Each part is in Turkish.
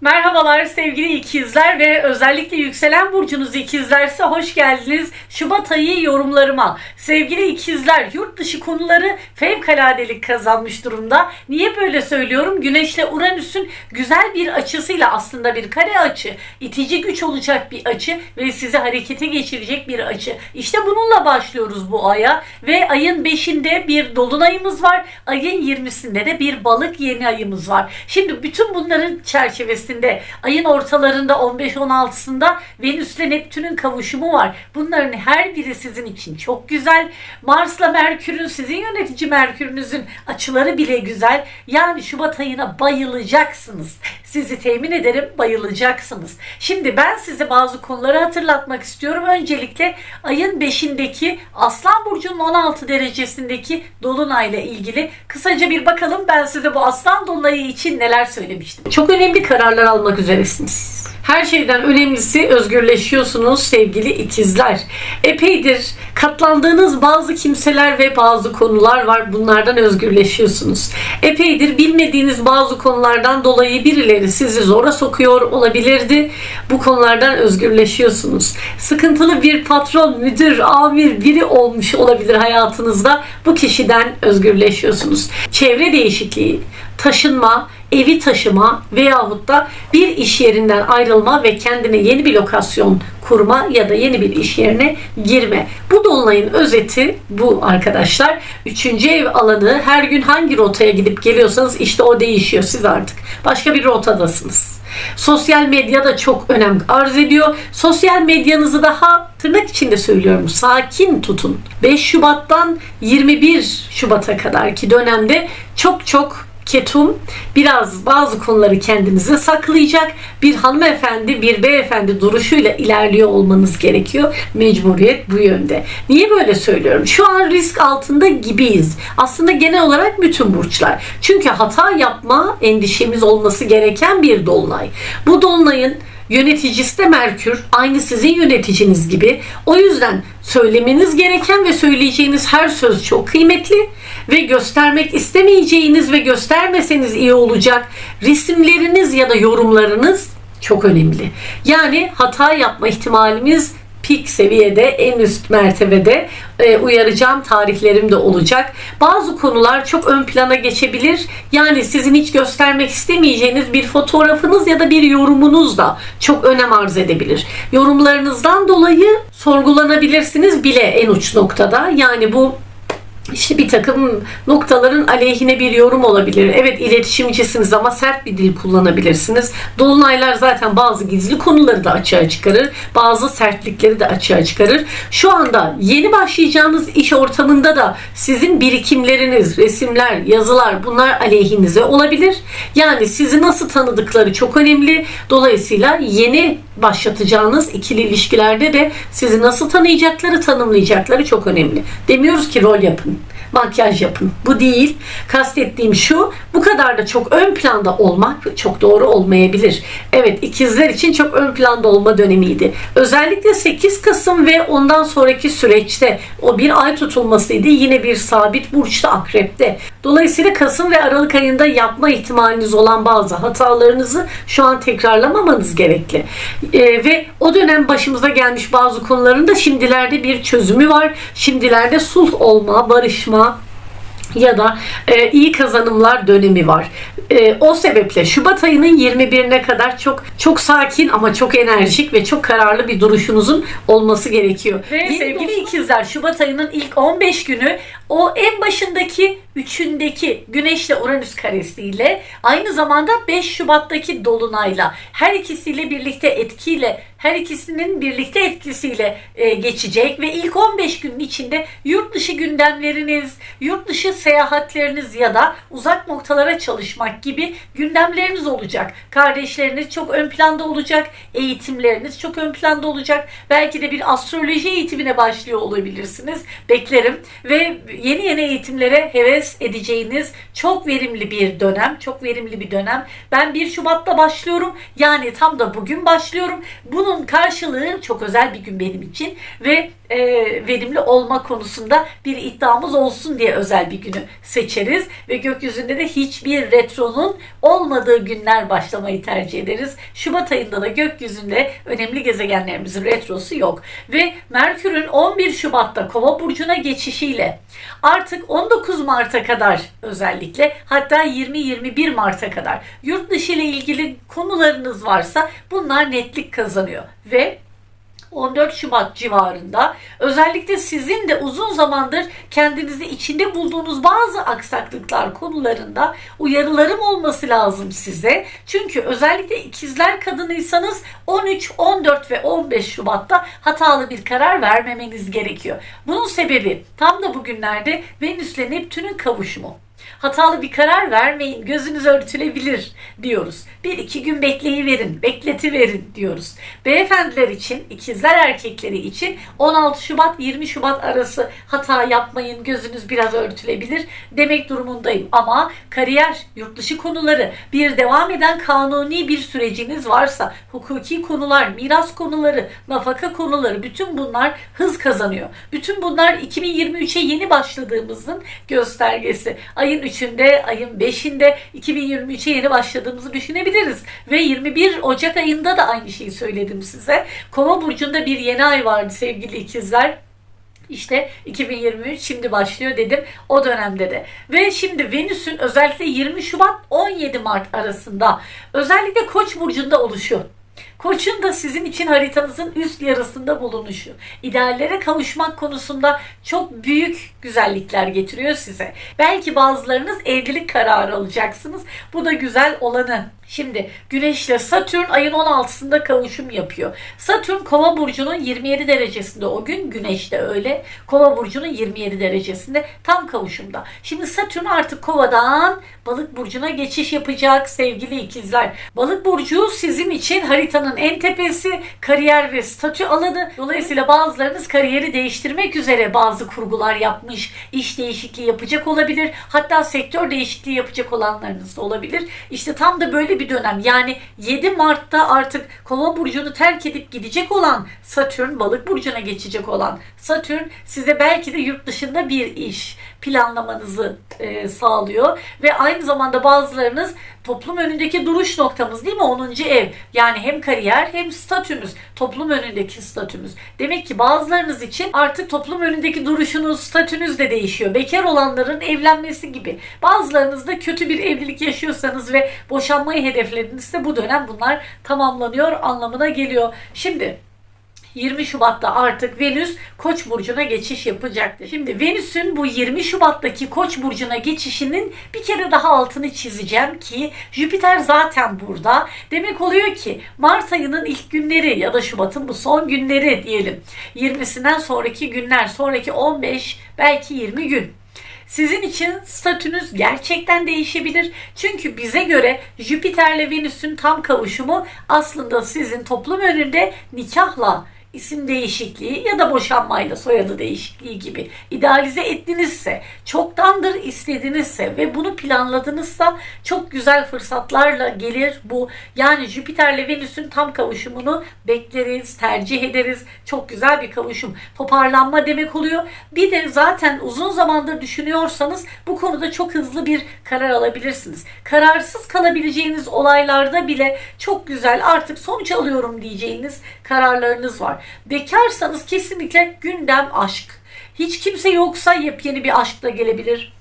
Merhabalar sevgili ikizler ve özellikle yükselen burcunuz ikizlerse hoş geldiniz. Şubat ayı yorumlarıma. Sevgili ikizler yurt dışı konuları fevkaladelik kazanmış durumda. Niye böyle söylüyorum? Güneşle Uranüs'ün güzel bir açısıyla aslında bir kare açı, itici güç olacak bir açı ve sizi harekete geçirecek bir açı. İşte bununla başlıyoruz bu aya ve ayın 5'inde bir dolunayımız var. Ayın 20'sinde de bir balık yeni ayımız var. Şimdi bütün bunların çerçevesinde ayın ortalarında 15-16'sında Venüs ile Neptün'ün kavuşumu var. Bunların her biri sizin için çok güzel. Mars'la Merkür'ün sizin yönetici Merkür'ünüzün açıları bile güzel. Yani Şubat ayına bayılacaksınız. Sizi temin ederim bayılacaksınız. Şimdi ben size bazı konuları hatırlatmak istiyorum. Öncelikle ayın 5'indeki Aslan Burcu'nun 16 derecesindeki Dolunay'la ilgili kısaca bir bakalım ben size bu Aslan Dolunay'ı için neler söylemiştim. Çok önemli kararlar almak üzeresiniz. Her şeyden önemlisi özgürleşiyorsunuz sevgili ikizler. Epeydir katlandığınız bazı kimseler ve bazı konular var. Bunlardan özgürleşiyorsunuz. Epeydir bilmediğiniz bazı konulardan dolayı birileri sizi zora sokuyor olabilirdi. Bu konulardan özgürleşiyorsunuz. Sıkıntılı bir patron, müdür, amir biri olmuş olabilir hayatınızda. Bu kişiden özgürleşiyorsunuz. Çevre değişikliği, taşınma, evi taşıma veyahut da bir iş yerinden ayrılma ve kendine yeni bir lokasyon kurma ya da yeni bir iş yerine girme. Bu dolunayın özeti bu arkadaşlar. Üçüncü ev alanı her gün hangi rotaya gidip geliyorsanız işte o değişiyor. Siz artık başka bir rotadasınız. Sosyal medya da çok önem arz ediyor. Sosyal medyanızı daha tırnak içinde söylüyorum sakin tutun. 5 Şubat'tan 21 Şubat'a kadarki dönemde çok çok ketum biraz bazı konuları kendinize saklayacak bir hanımefendi bir beyefendi duruşuyla ilerliyor olmanız gerekiyor. Mecburiyet bu yönde. Niye böyle söylüyorum? Şu an risk altında gibiyiz. Aslında genel olarak bütün burçlar. Çünkü hata yapma endişemiz olması gereken bir dolunay. Bu dolunayın Yöneticisi de Merkür. Aynı sizin yöneticiniz gibi. O yüzden söylemeniz gereken ve söyleyeceğiniz her söz çok kıymetli ve göstermek istemeyeceğiniz ve göstermeseniz iyi olacak resimleriniz ya da yorumlarınız çok önemli. Yani hata yapma ihtimalimiz pik seviyede, en üst mertebede e, uyaracağım tarihlerim de olacak. Bazı konular çok ön plana geçebilir. Yani sizin hiç göstermek istemeyeceğiniz bir fotoğrafınız ya da bir yorumunuz da çok önem arz edebilir. Yorumlarınızdan dolayı sorgulanabilirsiniz bile en uç noktada. Yani bu işte bir takım noktaların aleyhine bir yorum olabilir. Evet iletişimcisiniz ama sert bir dil kullanabilirsiniz. Dolunaylar zaten bazı gizli konuları da açığa çıkarır. Bazı sertlikleri de açığa çıkarır. Şu anda yeni başlayacağınız iş ortamında da sizin birikimleriniz, resimler, yazılar bunlar aleyhinize olabilir. Yani sizi nasıl tanıdıkları çok önemli. Dolayısıyla yeni başlatacağınız ikili ilişkilerde de sizi nasıl tanıyacakları, tanımlayacakları çok önemli. Demiyoruz ki rol yapın makyaj yapın. Bu değil. Kastettiğim şu, bu kadar da çok ön planda olmak çok doğru olmayabilir. Evet, ikizler için çok ön planda olma dönemiydi. Özellikle 8 Kasım ve ondan sonraki süreçte o bir ay tutulmasıydı. Yine bir sabit burçta akrepte. Dolayısıyla Kasım ve Aralık ayında yapma ihtimaliniz olan bazı hatalarınızı şu an tekrarlamamanız gerekli. Ee, ve o dönem başımıza gelmiş bazı konuların da şimdilerde bir çözümü var. Şimdilerde sulh olma, barışma, ya da e, iyi kazanımlar dönemi var. E, o sebeple Şubat ayının 21'ine kadar çok çok sakin ama çok enerjik ve çok kararlı bir duruşunuzun olması gerekiyor. Ve sevgili dostum- ikizler Şubat ayının ilk 15 günü o en başındaki üçündeki Güneşle Uranüs karesiyle aynı zamanda 5 Şubat'taki Dolunay'la her ikisiyle birlikte etkiyle her ikisinin birlikte etkisiyle e, geçecek ve ilk 15 günün içinde yurt dışı gündemleriniz, yurt dışı seyahatleriniz ya da uzak noktalara çalışmak gibi gündemleriniz olacak. Kardeşleriniz çok ön planda olacak, eğitimleriniz çok ön planda olacak. Belki de bir astroloji eğitimine başlıyor olabilirsiniz. Beklerim ve yeni yeni eğitimlere heves edeceğiniz çok verimli bir dönem. Çok verimli bir dönem. Ben 1 Şubat'ta başlıyorum. Yani tam da bugün başlıyorum. Bunun karşılığı çok özel bir gün benim için ve e, verimli olma konusunda bir iddiamız olsun diye özel bir günü seçeriz ve gökyüzünde de hiçbir retronun olmadığı günler başlamayı tercih ederiz. Şubat ayında da gökyüzünde önemli gezegenlerimizin retrosu yok ve Merkür'ün 11 Şubat'ta Kova burcuna geçişiyle artık 19 Mart'a kadar özellikle hatta 20-21 Mart'a kadar. Yurt dışı ile ilgili konularınız varsa bunlar netlik kazanıyor. Ve 14 Şubat civarında özellikle sizin de uzun zamandır kendinizi içinde bulduğunuz bazı aksaklıklar konularında uyarılarım olması lazım size. Çünkü özellikle ikizler kadınıysanız 13, 14 ve 15 Şubat'ta hatalı bir karar vermemeniz gerekiyor. Bunun sebebi tam da bugünlerde Venüs ile Neptün'ün kavuşumu. Hatalı bir karar vermeyin, gözünüz örtülebilir diyoruz. Bir iki gün bekleyiverin, bekletiverin diyoruz. Beyefendiler için, ikizler erkekleri için 16 Şubat 20 Şubat arası hata yapmayın, gözünüz biraz örtülebilir demek durumundayım. Ama kariyer, yurt dışı konuları, bir devam eden kanuni bir süreciniz varsa, hukuki konular, miras konuları, nafaka konuları bütün bunlar hız kazanıyor. Bütün bunlar 2023'e yeni başladığımızın göstergesi. Ayın 3'ünde, ayın 5'inde 2023'e yeni başladığımızı düşünebiliriz. Ve 21 Ocak ayında da aynı şeyi söyledim size. Kova burcunda bir yeni ay vardı sevgili ikizler. İşte 2023 şimdi başlıyor dedim o dönemde de. Ve şimdi Venüs'ün özellikle 20 Şubat 17 Mart arasında özellikle Koç burcunda oluşu. Koç'un da sizin için haritanızın üst yarısında bulunuşu. İdeallere kavuşmak konusunda çok büyük güzellikler getiriyor size. Belki bazılarınız evlilik kararı alacaksınız. Bu da güzel olanı. Şimdi Güneş ile Satürn ayın 16'sında kavuşum yapıyor. Satürn Kova burcunun 27 derecesinde o gün Güneş de öyle. Kova burcunun 27 derecesinde tam kavuşumda. Şimdi Satürn artık Kova'dan Balık burcuna geçiş yapacak sevgili ikizler. Balık burcu sizin için haritanın en tepesi, kariyer ve statü alanı. Dolayısıyla bazılarınız kariyeri değiştirmek üzere bazı kurgular yapmış, iş değişikliği yapacak olabilir. Hatta sektör değişikliği yapacak olanlarınız da olabilir. İşte tam da böyle bir dönem. Yani 7 Mart'ta artık Kova burcunu terk edip gidecek olan Satürn, Balık burcuna geçecek olan Satürn size belki de yurt dışında bir iş planlamanızı e, sağlıyor. Ve aynı zamanda bazılarınız toplum önündeki duruş noktamız değil mi? 10. ev. Yani hem kariyer hem statümüz. Toplum önündeki statümüz. Demek ki bazılarınız için artık toplum önündeki duruşunuz statünüz de değişiyor. Bekar olanların evlenmesi gibi. Bazılarınız da kötü bir evlilik yaşıyorsanız ve boşanmayı hedeflediğinizde bu dönem bunlar tamamlanıyor anlamına geliyor. Şimdi 20 Şubat'ta artık Venüs Koç burcuna geçiş yapacaktır. Şimdi Venüs'ün bu 20 Şubat'taki Koç burcuna geçişinin bir kere daha altını çizeceğim ki Jüpiter zaten burada. Demek oluyor ki Mart ayının ilk günleri ya da Şubat'ın bu son günleri diyelim. 20'sinden sonraki günler, sonraki 15 belki 20 gün sizin için statünüz gerçekten değişebilir. Çünkü bize göre Jüpiter'le Venüs'ün tam kavuşumu aslında sizin toplum önünde nikahla isim değişikliği ya da boşanmayla soyadı değişikliği gibi idealize ettinizse, çoktandır istedinizse ve bunu planladınızsa çok güzel fırsatlarla gelir bu. Yani Jüpiter'le Venüs'ün tam kavuşumunu bekleriz, tercih ederiz. Çok güzel bir kavuşum. Toparlanma demek oluyor. Bir de zaten uzun zamandır düşünüyorsanız bu konuda çok hızlı bir karar alabilirsiniz. Kararsız kalabileceğiniz olaylarda bile çok güzel artık sonuç alıyorum diyeceğiniz kararlarınız var. Bekarsanız kesinlikle gündem aşk. Hiç kimse yoksa yepyeni bir aşk da gelebilir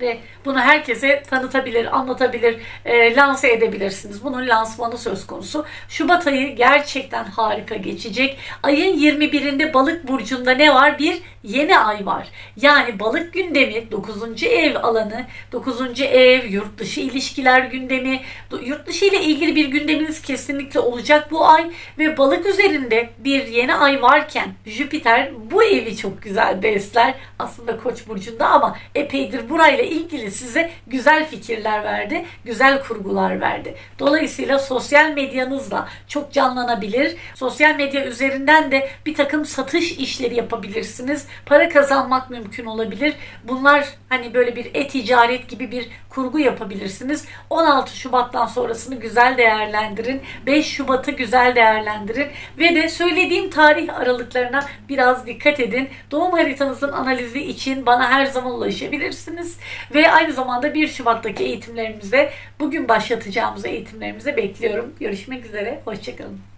ve bunu herkese tanıtabilir, anlatabilir, e, lanse edebilirsiniz. Bunun lansmanı söz konusu. Şubat ayı gerçekten harika geçecek. Ayın 21'inde balık burcunda ne var? Bir yeni ay var. Yani balık gündemi 9. ev alanı, 9. ev, yurt dışı ilişkiler gündemi, yurt dışı ile ilgili bir gündeminiz kesinlikle olacak bu ay ve balık üzerinde bir yeni ay varken Jüpiter bu evi çok güzel besler. Aslında Koç burcunda ama epeydir burayla ilgili size güzel fikirler verdi, güzel kurgular verdi. Dolayısıyla sosyal medyanızla çok canlanabilir. Sosyal medya üzerinden de bir takım satış işleri yapabilirsiniz. Para kazanmak mümkün olabilir. Bunlar hani böyle bir e-ticaret gibi bir kurgu yapabilirsiniz. 16 Şubat'tan sonrasını güzel değerlendirin. 5 Şubat'ı güzel değerlendirin. Ve de söylediğim tarih aralıklarına biraz dikkat edin. Doğum haritanızın analizi için bana her zaman ulaşabilirsiniz. Ve aynı zamanda 1 Şubat'taki eğitimlerimize, bugün başlatacağımız eğitimlerimize bekliyorum. Görüşmek üzere. Hoşçakalın.